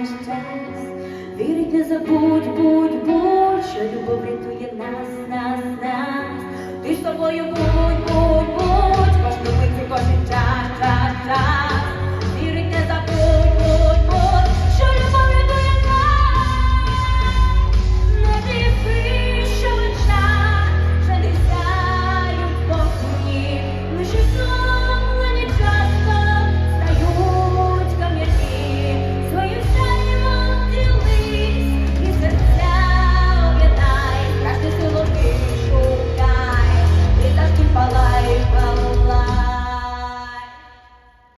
наш час. Вірить, не забудь, будь, будь, що любов рятує нас, нас, нас. Ти ж тобою будь.